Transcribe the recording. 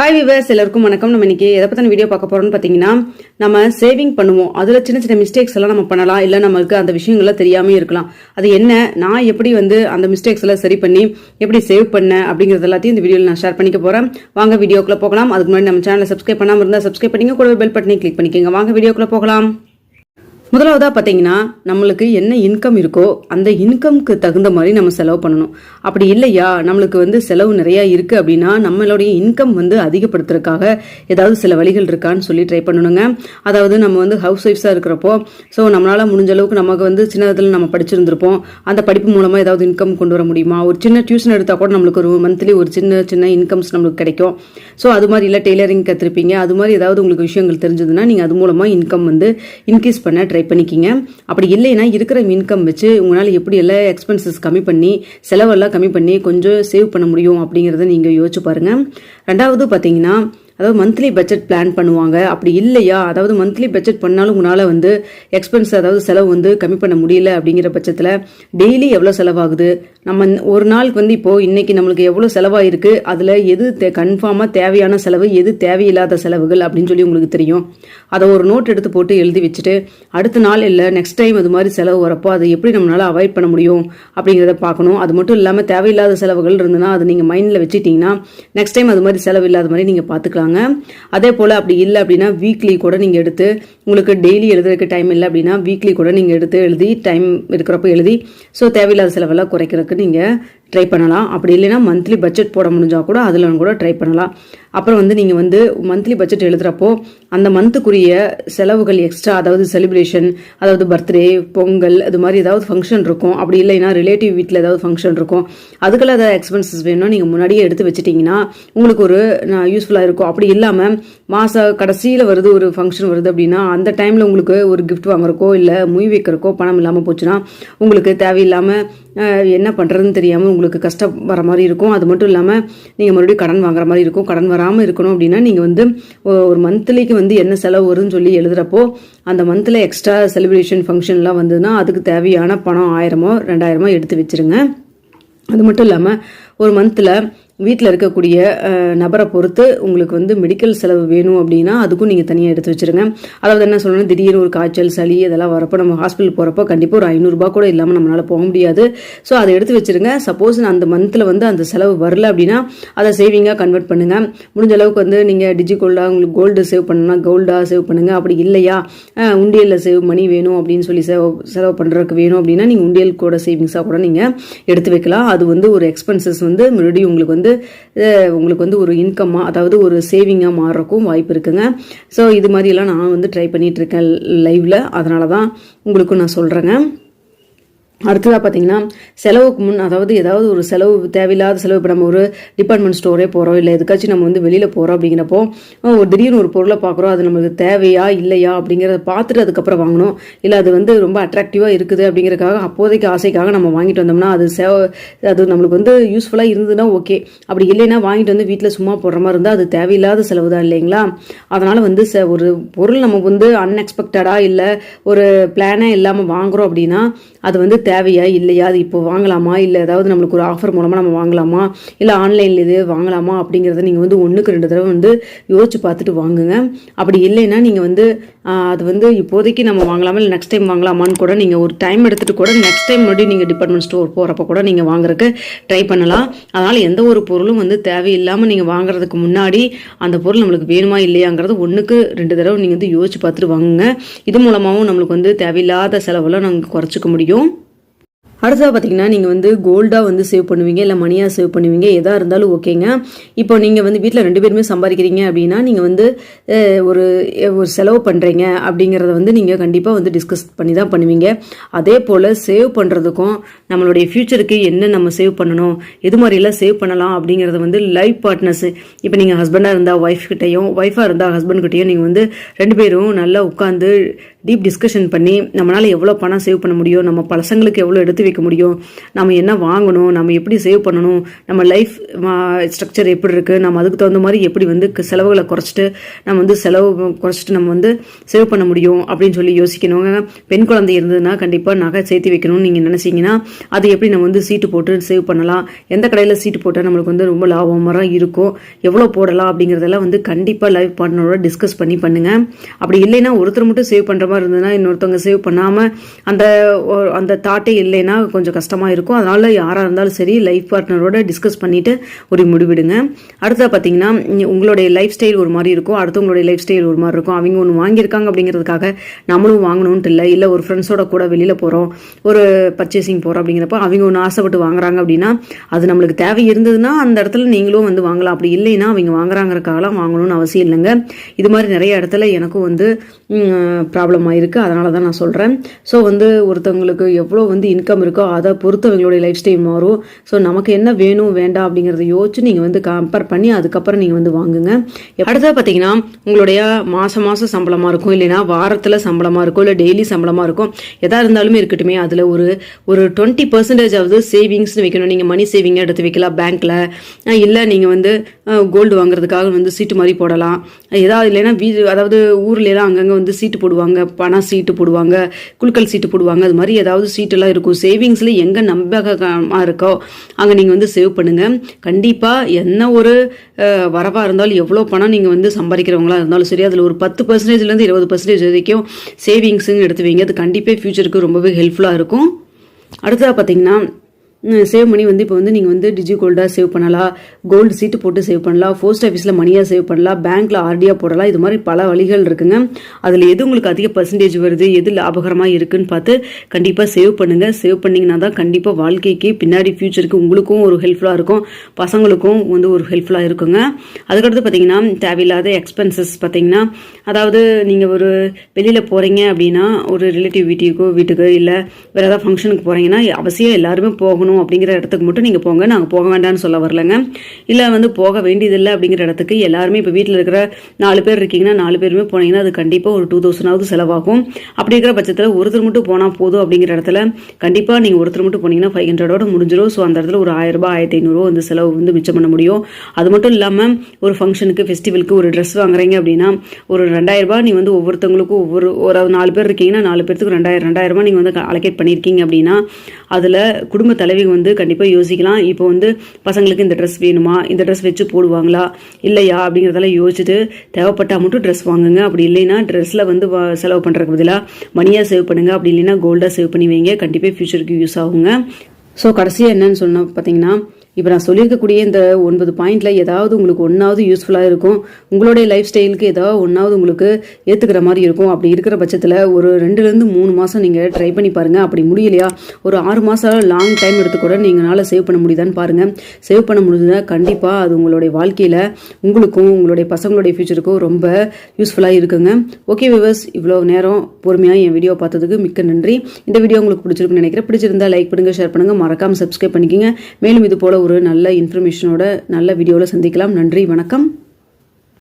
Hi viewers எல்லாருக்கும் வணக்கம். நம்ம இன்னைக்கு எதை பற்றின வீடியோ பார்க்க போறோம்னு பார்த்தீங்கன்னா நம்ம சேவிங் பண்ணுவோம். அதில் சின்ன சின்ன மிஸ்டேக்ஸ் எல்லாம் நம்ம பண்ணலாம். இல்லை நமக்கு அந்த விஷயங்கள்லாம் தெரியாமல் இருக்கலாம். அது என்ன? நான் எப்படி வந்து அந்த மிஸ்டேக்ஸ் எல்லாம் சரி பண்ணி எப்படி சேவ் பண்ணேன் அப்படிங்கிறது எல்லாத்தையும் இந்த வீடியோவில் நான் ஷேர் பண்ணிக்க போகிறேன் வாங்க வீடியோக்குள்ளே போகலாம். அதுக்கு முன்னாடி நம்ம சேனலை சப்ஸ்கிரைப் பண்ணாமல் இருந்தால் சப்ஸ்கிரைப் பண்ணிங்க கூட பெல் பட்டனை கிளிக் பண்ணிக்கோங்க. வாங்க வீடியோக்குள்ளே போகலாம். முதலாவதாக பார்த்தீங்கன்னா நம்மளுக்கு என்ன இன்கம் இருக்கோ அந்த இன்கம்க்கு தகுந்த மாதிரி நம்ம செலவு பண்ணணும். அப்படி இல்லையா? நம்மளுக்கு வந்து செலவு நிறையா இருக்குது அப்படின்னா நம்மளுடைய இன்கம் வந்து அதிகப்படுத்துறதுக்காக ஏதாவது சில வழிகள் இருக்கான்னு சொல்லி ட்ரை பண்ணணுங்க. அதாவது நம்ம வந்து ஹவுஸ் ஒய்ஃப்ஸாக இருக்கிறப்போ ஸோ நம்மளால் முடிஞ்ச அளவுக்கு நமக்கு வந்து சின்னதில் நம்ம படிச்சிருந்திருப்போம். அந்த படிப்பு மூலமாக ஏதாவது இன்கம் கொண்டு வர முடியுமா? ஒரு சின்ன டியூஷன் எடுத்தால் கூட நம்மளுக்கு ஒரு மந்த்லி ஒரு சின்ன சின்ன இன்கம்ஸ் நம்மளுக்கு கிடைக்கும். ஸோ அது மாதிரி இல்லை டெய்லரிங் கற்றுருப்பீங்க அது மாதிரி ஏதாவது உங்களுக்கு விஷயங்கள் தெரிஞ்சதுன்னா நீங்கள் அது மூலமாக இன்கம் வந்து இன்க்ரீஸ் பண்ண ட்ரை பண்ணிக்கிங்க. அப்படி இல்லைன்னா இருக்கிற இன்கம் வச்சு உங்களால் எப்படி எல்லாம் எக்ஸ்பென்சஸ் கம்மி பண்ணி செலவெல்லாம் கம்மி பண்ணி கொஞ்சம் சேவ் பண்ண முடியும் அப்படிங்கிறத நீங்கள் யோசிச்சு பாருங்கள் ரெண்டாவது பார்த்தீங்கன்னா அதாவது மந்த்லி பட்ஜெட் பிளான் பண்ணுவாங்க. அப்படி இல்லையா? அதாவது மந்த்லி பட்ஜெட் பண்ணாலும் உங்களால் வந்து எக்ஸ்பென்ஸ் அதாவது செலவு வந்து கம்மி பண்ண முடியல அப்படிங்கிற பட்சத்தில் டெய்லி எவ்வளோ செலவாகுது? நம்ம ஒரு நாளுக்கு வந்து இப்போது இன்றைக்கி நம்மளுக்கு எவ்வளோ செலவாயிருக்கு? அதில் எது தே கன்ஃபார்மாக தேவையான செலவு எது தேவையில்லாத செலவுகள் அப்படின்னு சொல்லி உங்களுக்கு தெரியும். அதை ஒரு நோட் எடுத்து போட்டு எழுதி வச்சுட்டு அடுத்த நாள் இல்லை நெக்ஸ்ட் டைம் அது மாதிரி செலவு வரப்போ அதை எப்படி நம்மளால் அவாய்ட் பண்ண முடியும் அப்படிங்கிறத பார்க்கணும். அது மட்டும் இல்லாமல் தேவையில்லாத செலவுகள் இருந்ததுன்னா அதை நீங்கள் மைண்டில் வச்சுட்டிங்கன்னா நெக்ஸ்ட் டைம் அது மாதிரி செலவு இல்லாத மாதிரி நீங்கள் பார்த்துக்கலாம் சொல்லுவாங்க அதே போல் அப்படி இல்லை அப்படின்னா வீக்லி கூட நீங்கள் எடுத்து உங்களுக்கு டெய்லி எழுதுறதுக்கு டைம் இல்லை அப்படின்னா வீக்லி கூட நீங்கள் எடுத்து எழுதி டைம் இருக்கிறப்ப எழுதி ஸோ தேவையில்லாத செலவெல்லாம் குறைக்கிறதுக்கு நீங்கள் ட்ரை பண்ணலாம். அப்படி இல்லைன்னா மந்த்லி பட்ஜெட் போட முடிஞ்சால் கூட அதில் கூட ட்ரை பண்ணலாம். அப்புறம் வந்து நீங்கள் வந்து மந்த்லி பட்ஜெட் எழுதுகிறப்போ அந்த மந்த்துக்குரிய செலவுகள் எக்ஸ்ட்ரா அதாவது செலிப்ரேஷன் அதாவது பர்த்டே பொங்கல் அது மாதிரி ஏதாவது ஃபங்க்ஷன் இருக்கும். அப்படி இல்லைன்னா ரிலேட்டிவ் வீட்டில் ஏதாவது ஃபங்க்ஷன் இருக்கும். அதுக்கெல்லாம் ஏதாவது எக்ஸ்பென்சஸ் வேணும் நீங்கள் முன்னாடியே எடுத்து வச்சுட்டிங்கன்னா உங்களுக்கு ஒரு யூஸ்ஃபுல்லாக இருக்கும். அப்படி இல்லாமல் மாத கடைசியில் வருது ஒரு ஃபங்க்ஷன் வருது அப்படின்னா அந்த டைமில் உங்களுக்கு ஒரு கிஃப்ட் வாங்குறக்கோ இல்லை மூவி வைக்கிறக்கோ பணம் இல்லாமல் போச்சுன்னா உங்களுக்கு தேவையில்லாமல் என்ன பண்ணுறதுன்னு தெரியாமல் உங்களுக்கு கஷ்டம் வர மாதிரி இருக்கும். அது மட்டும் இல்லாமல் நீங்கள் மறுபடியும் கடன் வாங்குற மாதிரி இருக்கும். கடன் வராமல் இருக்கணும் அப்படின்னா நீங்கள் வந்து ஒரு மந்த்லிக்கு வந்து என்ன செலவு வரும்னு சொல்லி எழுதுகிறப்போ அந்த மந்தில் எக்ஸ்ட்ரா செலிப்ரேஷன் ஃபங்க்ஷன்லாம் வந்ததுன்னா அதுக்கு தேவையான பணம் ஆயிரமோ ரெண்டாயிரமோ எடுத்து வச்சுருங்க. அது மட்டும் இல்லாமல் ஒரு மந்தில் வீட்டில் இருக்கக்கூடிய நபரை பொறுத்து உங்களுக்கு வந்து மெடிக்கல் செலவு வேணும் அப்படின்னா அதுக்கும் நீங்கள் தனியாக எடுத்து வச்சுருங்க. அதாவது என்ன சொல்லணும் திடீர்னு ஒரு காய்ச்சல் சளி இதெல்லாம் வரப்போ நம்ம ஹாஸ்பிட்டல் போகிறப்போ கண்டிப்பாக ஒரு ஐநூறுரூபா கூட இல்லாமல் நம்மளால் போக முடியாது. ஸோ அதை எடுத்து வச்சுருங்க. சப்போஸ் அந்த மந்தில் வந்து அந்த செலவு வரல அப்படின்னா அதை சேவிங்காக கன்வெர்ட் பண்ணுங்கள் முடிஞ்ச அளவுக்கு வந்து நீங்கள் டிஜி கோல்டாக உங்களுக்கு கோல்டு சேவ் பண்ணணும்னா கோல்டாக சேவ் பண்ணுங்கள் அப்படி இல்லையா? உண்டியலில் சேவ் மணி வேணும் அப்படின்னு சொல்லி செலவு செலவு பண்ணுறதுக்கு வேணும் அப்படின்னா நீங்கள் உண்டியல் கூட சேவிங்ஸாக கூட நீங்கள் எடுத்து வைக்கலாம். அது வந்து ஒரு எக்ஸ்பென்சஸ் வந்து மறுபடியும் உங்களுக்கு வந்து உங்களுக்கு வந்து ஒரு இன்கம்மாக அதாவது ஒரு சேவிங்காக மாறுறக்கும் வாய்ப்பு இருக்குங்க. ஸோ இது மாதிரியெல்லாம் நான் வந்து ட்ரை பண்ணிகிட்ருக்கேன் லைவில் அதனால தான் உங்களுக்கும் நான் சொல்கிறேங்க அடுத்ததாக பார்த்தீங்கன்னா செலவுக்கு முன் அதாவது ஏதாவது ஒரு செலவு தேவையில்லாத செலவு இப்போ நம்ம ஒரு டிபார்ட்மெண்ட் ஸ்டோரே போகிறோம் இல்லை எதுக்காச்சும் நம்ம வந்து வெளியில் போகிறோம் அப்படிங்கிறப்போ ஒரு திடீர்னு ஒரு பொருளை பார்க்குறோம் அது நம்மளுக்கு தேவையா இல்லையா அப்படிங்கிறத பார்த்துட்டு அதுக்கப்புறம் வாங்கணும். இல்லை அது வந்து ரொம்ப அட்ராக்டிவாக இருக்குது அப்படிங்கிறதுக்காக அப்போதைக்கு ஆசைக்காக நம்ம வாங்கிட்டு வந்தோம்னா அது சேவ அது நம்மளுக்கு வந்து யூஸ்ஃபுல்லாக இருந்ததுன்னா ஓகே அப்படி இல்லைன்னா வாங்கிட்டு வந்து வீட்டில் சும்மா போடுற மாதிரி இருந்தால் அது தேவையில்லாத செலவு தான் இல்லைங்களா? அதனால் வந்து ச ஒரு பொருள் நமக்கு வந்து அன்எக்ஸ்பெக்டடாக இல்லை ஒரு பிளானே இல்லாமல் வாங்குகிறோம் அப்படின்னா அது வந்து தேவையா இல்லையா? அது இப்போ வாங்கலாமா? இல்லை ஏதாவது நம்மளுக்கு ஒரு ஆஃபர் மூலமாக நம்ம வாங்கலாமா? இல்லை ஆன்லைனில் இது வாங்கலாமா? அப்படிங்கிறத நீங்கள் வந்து ஒன்றுக்கு ரெண்டு தடவை வந்து யோசிச்சு பார்த்துட்டு வாங்குங்க. அப்படி இல்லைன்னா நீங்கள் வந்து அது வந்து இப்போதைக்கு நம்ம வாங்கலாமா? இல்லை நெக்ஸ்ட் டைம் வாங்கலாமான்னு கூட நீங்கள் ஒரு டைம் எடுத்துகிட்டு கூட நெக்ஸ்ட் டைம் மறுபடியும் நீங்கள் டிபார்ட்மெண்ட் ஸ்டோர் போகிறப்ப கூட நீங்கள் வாங்குறதுக்கு ட்ரை பண்ணலாம். அதனால் எந்த ஒரு பொருளும் வந்து தேவையில்லாமல் நீங்கள் வாங்குறதுக்கு முன்னாடி அந்த பொருள் நம்மளுக்கு வேணுமா இல்லையாங்கிறது ஒன்றுக்கு ரெண்டு தடவை நீங்கள் வந்து யோசிச்சு பார்த்துட்டு வாங்குங்க. இது மூலமாகவும் நம்மளுக்கு வந்து தேவையில்லாத செலவெல்லாம் நாங்கள் குறைச்சிக்க முடியும். அடுத்ததாக பார்த்தீங்கன்னா நீங்கள் வந்து கோல்டாக வந்து சேவ் பண்ணுவீங்க இல்லை மணியாக சேவ் பண்ணுவீங்க எதாக இருந்தாலும் ஓகேங்க. இப்போ நீங்கள் வந்து வீட்டில் ரெண்டு பேருமே சம்பாதிக்கிறீங்க அப்படின்னா நீங்கள் வந்து ஒரு ஒரு செலவு பண்ணுறீங்க அப்படிங்கிறத வந்து நீங்கள் கண்டிப்பாக வந்து டிஸ்கஸ் பண்ணி தான் பண்ணுவீங்க. அதே போல் சேவ் பண்ணுறதுக்கும் நம்மளுடைய ஃப்யூச்சருக்கு என்ன நம்ம சேவ் பண்ணணும் எது மாதிரிலாம் சேவ் பண்ணலாம் அப்படிங்கிறத வந்து லைஃப் பார்ட்னர்ஸ் இப்போ நீங்கள் ஹஸ்பண்டாக இருந்தால் ஒய்ஃப் கிட்டேயும் ஒய்ஃபாக இருந்தால் ஹஸ்பண்ட் கிட்டேயும் நீங்கள் வந்து ரெண்டு பேரும் நல்லா உட்காந்து டீப் டிஸ்கஷன் பண்ணி நம்மளால் எவ்வளோ பணம் சேவ் பண்ண முடியும்? நம்ம பசங்களுக்கு எவ்வளோ எடுத்து வைக்க முடியும்? நம்ம என்ன வாங்கணும்? நம்ம எப்படி சேவ் பண்ணணும்? நம்ம லைஃப் ஸ்ட்ரக்சர் எப்படி இருக்குது நம்ம அதுக்கு தகுந்த மாதிரி எப்படி வந்து செலவுகளை குறைச்சிட்டு நம்ம வந்து செலவு குறைச்சிட்டு நம்ம வந்து சேவ் பண்ண முடியும்? அப்படின்னு சொல்லி யோசிக்கணுங்க. பெண் குழந்தை இருந்ததுன்னா கண்டிப்பாக நகை சேர்த்து வைக்கணும்னு நீங்கள் நினச்சிங்கன்னா அது எப்படி நம்ம வந்து சீட்டு போட்டு சேவ் பண்ணலாம்? எந்த கடையில் சீட்டு போட்டால் நம்மளுக்கு வந்து ரொம்ப லாபமரம் இருக்கும்? எவ்வளோ போடலாம்? அப்படிங்கிறதெல்லாம் வந்து கண்டிப்பாக லைஃப் பார்ட்னரோட டிஸ்கஸ் பண்ணி பண்ணுங்கள் அப்படி இல்லைன்னா ஒருத்தர் மட்டும் சேவ் பண்ணுற மாதிரி இருந்ததுன்னா இன்னொருத்தவங்க சேவ் பண்ணாமல் அந்த அந்த தாட்டே இல்லைன்னா கொஞ்சம் கஷ்டமாக இருக்கும். அதனால் யாராக இருந்தாலும் சரி லைஃப் பார்ட்னரோட டிஸ்கஸ் பண்ணிவிட்டு ஒரு முடிவிடுங்க. அடுத்தது பார்த்தீங்கன்னா உங்களுடைய லைஃப் ஸ்டைல் ஒரு மாதிரி இருக்கும். அடுத்தவங்களுடைய லைஃப் ஸ்டைல் ஒரு மாதிரி இருக்கும். அவங்க ஒன்று வாங்கியிருக்காங்க அப்படிங்கிறதுக்காக நம்மளும் வாங்கணும்ட்டு இல்லை இல்லை ஒரு ஃப்ரெண்ட்ஸோட கூட வெளியில் போகிறோம் ஒரு பர்ச்சேசிங் போகிறோம் அப்படிங்கிறப்ப அவங்க ஒன்று ஆசைப்பட்டு வாங்குறாங்க அப்படின்னா அது நம்மளுக்கு தேவை இருந்ததுன்னா அந்த இடத்துல நீங்களும் வந்து வாங்கலாம். அப்படி இல்லைன்னா அவங்க வாங்குறாங்கிறக்காகலாம் வாங்கணும்னு அவசியம் இல்லைங்க. இது மாதிரி நிறைய இடத்துல எனக்கும் வந்து ப்ராப்ளம் ஆயிருக்கு அதனால தான் நான் சொல்கிறேன் ஸோ வந்து ஒருத்தவங்களுக்கு எவ்வளோ வந்து இன்கம் இருக்கோ அதை பொறுத்து அவங்களுடைய லைஃப் ஸ்டைல் மாறும். ஸோ நமக்கு என்ன வேணும் வேண்டாம் அப்படிங்கிறத யோசிச்சு நீங்கள் வந்து கம்பேர் பண்ணி அதுக்கப்புறம் நீங்கள் வந்து வாங்குங்க. அடுத்தது பார்த்தீங்கன்னா உங்களுடைய மாதம் மாதம் சம்பளமாக இருக்கும். இல்லைன்னா வாரத்தில் சம்பளமாக இருக்கும். இல்லை டெய்லி சம்பளமாக இருக்கும். எதாக இருந்தாலுமே இருக்கட்டுமே அதில் ஒரு ஒரு டுவெண்ட்டி பர்சன்டேஜ் ஆகுது சேவிங்ஸ்னு வைக்கணும். நீங்கள் மணி சேவிங்காக எடுத்து வைக்கலாம் பேங்க்கில் இல்லை நீங்கள் வந்து கோல்டு வாங்குறதுக்காக வந்து சீட்டு மாதிரி போடலாம். ஏதாவது இல்லைன்னா வீடு அதாவது ஊர்லலாம் அங்கங்கே வந்து சீட்டு போடுவாங்க. பணம் சீட்டு போடுவாங்க குழுக்கள் சீட்டு போடுவாங்க அது மாதிரி ஏதாவது சீட்டெல்லாம் இருக்கும். சேவிங்ஸில் எங்கே நம்பகமாக இருக்கோ அங்கே நீங்கள் வந்து சேவ் பண்ணுங்க. கண்டிப்பாக என்ன ஒரு வரவாக இருந்தாலும் எவ்வளோ பணம் நீங்கள் வந்து சம்பாதிக்கிறவங்களா இருந்தாலும் சரி அதில் ஒரு பத்து பர்சன்டேஜ்லேருந்து இருபது பர்சன்டேஜ் வரைக்கும் சேவிங்ஸுன்னு எடுத்து வைங்க. அது கண்டிப்பாக ஃப்யூச்சருக்கு ரொம்பவே ஹெல்ப்ஃபுல்லாக இருக்கும். அடுத்ததாக பார்த்தீங்கன்னா சேவ் மணி வந்து இப்போ வந்து நீங்கள் வந்து டிஜி கோல்டாக சேவ் பண்ணலாம். கோல்டு சீட்டு போட்டு சேவ் பண்ணலாம். போஸ்ட் ஆஃபீஸில் மணியாக சேவ் பண்ணலாம். பேங்க்கில் ஆர்டியாக போடலாம். இது மாதிரி பல வழிகள் இருக்குங்க. அதில் எது உங்களுக்கு அதிக பர்சன்டேஜ் வருது எது லாபகரமாக இருக்குன்னு பார்த்து கண்டிப்பாக சேவ் பண்ணுங்கள் சேவ் பண்ணிங்கன்னா தான் கண்டிப்பாக வாழ்க்கைக்கு பின்னாடி ஃப்யூச்சருக்கு உங்களுக்கும் ஒரு ஹெல்ப்ஃபுல்லாக இருக்கும். பசங்களுக்கும் வந்து ஒரு ஹெல்ப்ஃபுல்லாக இருக்குங்க. அதுக்கடுத்து பார்த்தீங்கன்னா தேவையில்லாத எக்ஸ்பென்சஸ் பார்த்தீங்கன்னா அதாவது நீங்கள் ஒரு வெளியில் போகிறீங்க அப்படின்னா ஒரு ரிலேட்டிவ் வீட்டுக்கோ வீட்டுக்கோ இல்லை வேறு ஏதாவது ஃபங்க்ஷனுக்கு போகிறீங்கன்னா அவசியம் எல்லாருமே போகணும். அப்படிங்கிற இடத்துக்கு மட்டும் நீங்கள் போங்க. நாங்கள் போக வேண்டாம்னு சொல்ல வரலங்க. இல்லை வந்து போக வேண்டியதில்லை அப்படிங்கிற இடத்துக்கு எல்லாருமே இப்போ வீட்டில் இருக்கிற நாலு பேர் இருக்கீங்கன்னா நாலு பேருமே போனீங்கன்னா அது கண்டிப்பாக ஒரு டூ தௌசண்டாவது செலவாகும். அப்படி இருக்கிற பட்சத்தில் ஒருத்தர் மட்டும் போனால் போதும் அப்படிங்கிற இடத்துல கண்டிப்பாக நீங்கள் ஒருத்தர் மட்டும் போனீங்கன்னா ஃபைவ் ஹண்ட்ரடோட முடிஞ்சிடும் ஸோ அந்த இடத்துல ஒரு ஆயிரம் ரூபாய் ஆயிரத்தி ஐநூறுரூவா வந்து செலவு வந்து மிச்சம் பண்ண முடியும். அது மட்டும் இல்லாமல் ஒரு ஃபங்க்ஷனுக்கு ஃபெஸ்டிவலுக்கு ஒரு ட்ரெஸ் வாங்குறீங்க அப்படின்னா ஒரு ரெண்டாயிரரூபா நீ வந்து ஒவ்வொருத்தவங்களுக்கும் ஒவ்வொரு ஒரு நாலு பேர் இருக்கீங்கன்னா நாலு பேர்த்துக்கு ரெண்டாயிரம் ரெண்டாயிரம் ரூபாய் நீங்கள் வந்து அலோகேட் பண்ணியிருக்கீங்க அப்படின்னா அதில் குடும்ப மாதிரி வந்து கண்டிப்பாக யோசிக்கலாம். இப்போ வந்து பசங்களுக்கு இந்த ட்ரெஸ் வேணுமா? இந்த ட்ரெஸ் வச்சு போடுவாங்களா? இல்லையா? அப்படிங்கிறதெல்லாம் யோசிச்சுட்டு தேவைப்பட்டால் மட்டும் ட்ரெஸ் வாங்குங்க. அப்படி இல்லைன்னா ட்ரெஸ்ஸில் வந்து செலவு பண்ணுறதுக்கு பதிலாக மணியாக சேவ் பண்ணுங்க. அப்படி இல்லைன்னா கோல்டாக சேவ் பண்ணி வைங்க. கண்டிப்பாக ஃபியூச்சருக்கு யூஸ் ஆகுங்க. ஸோ கடைசியாக என்னன்னு சொன்னால் பார்த்தீங்கன்னா இப்போ நான் சொல்லியிருக்கக்கூடிய இந்த ஒன்பது பாயிண்ட்ல ஏதாவது உங்களுக்கு ஒன்றாவது யூஸ்ஃபுல்லாக இருக்கும். உங்களுடைய லைஃப் ஸ்டைலுக்கு ஏதாவது ஒன்றாவது உங்களுக்கு ஏற்றுக்கிற மாதிரி இருக்கும். அப்படி இருக்கிற பட்சத்தில் ஒரு ரெண்டுலேருந்து மூணு மாதம் நீங்கள் ட்ரை பண்ணி பாருங்கள் அப்படி முடியலையா? ஒரு ஆறு மாதம் லாங் டைம் எடுத்து கூட நீங்களால் சேவ் பண்ண முடியுதான்னு பாருங்கள் சேவ் பண்ண முடிஞ்சதுன்னா கண்டிப்பாக அது உங்களுடைய வாழ்க்கையில் உங்களுக்கும் உங்களுடைய பசங்களுடைய ஃபியூச்சருக்கும் ரொம்ப யூஸ்ஃபுல்லாக இருக்குங்க. ஓகே விவர்ஸ் இவ்வளோ நேரம் பொறுமையாக என் வீடியோ பார்த்ததுக்கு மிக்க நன்றி. இந்த வீடியோ உங்களுக்கு பிடிச்சிருக்குன்னு நினைக்கிறேன். பிடிச்சிருந்தா லைக் பண்ணுங்க ஷேர் பண்ணுங்கள் மறக்காமல் சப்ஸ்கிரைப் பண்ணிக்கங்க. மேலும் இது போல ஒரு நல்ல இன்ஃபர்மேஷனோட நல்ல வீடியோவில் சந்திக்கலாம். நன்றி வணக்கம்.